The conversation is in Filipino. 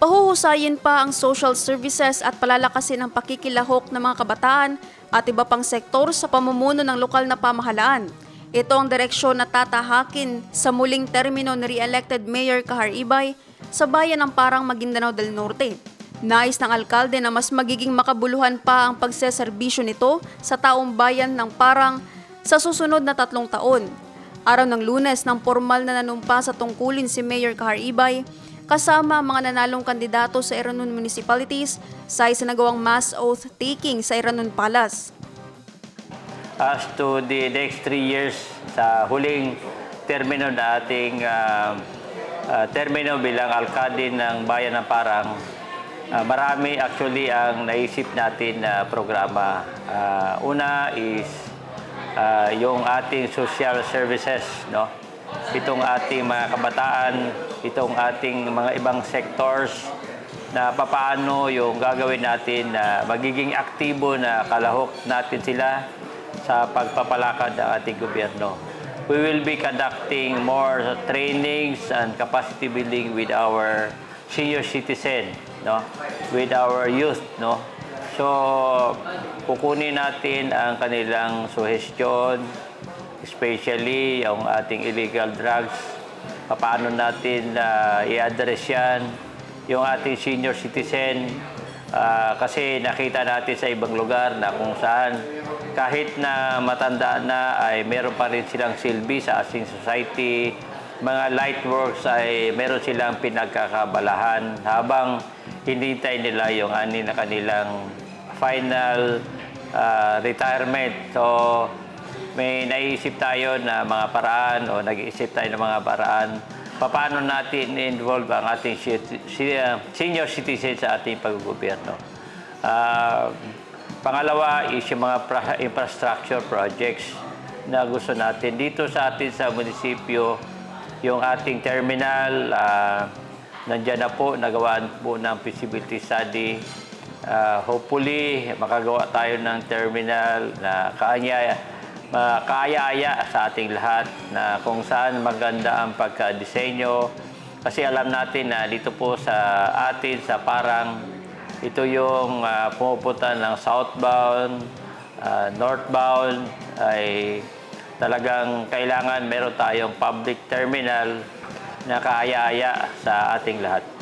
Pahuhusayin pa ang social services at palalakasin ang pakikilahok ng mga kabataan at iba pang sektor sa pamumuno ng lokal na pamahalaan. Ito ang direksyon na tatahakin sa muling termino ni re-elected Mayor Kahar Ibay sa bayan ng Parang Maguindanao del Norte. Nais ng alkalde na mas magiging makabuluhan pa ang pagseserbisyo nito sa taong bayan ng Parang sa susunod na tatlong taon. Araw ng lunes nang formal na nanumpa sa tungkulin si Mayor Kahar Ibay kasama ang mga nanalong kandidato sa Iranon municipalities sa isinagawang mass oath taking sa Iranon Palace. as to the next three years sa huling termino na ating ah, ah, termino bilang alkalde ng Bayan ng Parang, ah, marami actually ang naisip natin na programa. Ah, una is ah, yung ating social services, no? Itong ating mga kabataan, itong ating mga ibang sectors, na papaano yung gagawin natin na magiging aktibo na kalahok natin sila sa pagpapalakad ng ating gobyerno. We will be conducting more trainings and capacity building with our senior citizen, no? With our youth, no? So, kukunin natin ang kanilang suggestion, especially yung ating illegal drugs, paano natin ah, i-address yan, yung ating senior citizen, ah, kasi nakita natin sa ibang lugar na kung saan kahit na matanda na ay meron pa rin silang silbi sa ating society, mga light works ay meron silang pinagkakabalahan habang hinintay nila yung ani na kanilang final ah, retirement. So, may naisip tayo na mga paraan o nag-iisip tayo ng mga paraan paano natin involve ang ating uh, senior citizen sa ating paggobyerno. Ah, pangalawa is yung mga infrastructure projects na gusto natin. Dito sa atin sa munisipyo, yung ating terminal, ah, nandyan na po, nagawaan po ng feasibility study. Ah, hopefully, makagawa tayo ng terminal na kanya makaya-aya sa ating lahat na kung saan maganda ang pagka-disenyo. Kasi alam natin na dito po sa atin, sa parang, ito yung uh, pumupunta ng southbound, ah, northbound, ay talagang kailangan meron tayong public terminal na kaaya-aya sa ating lahat.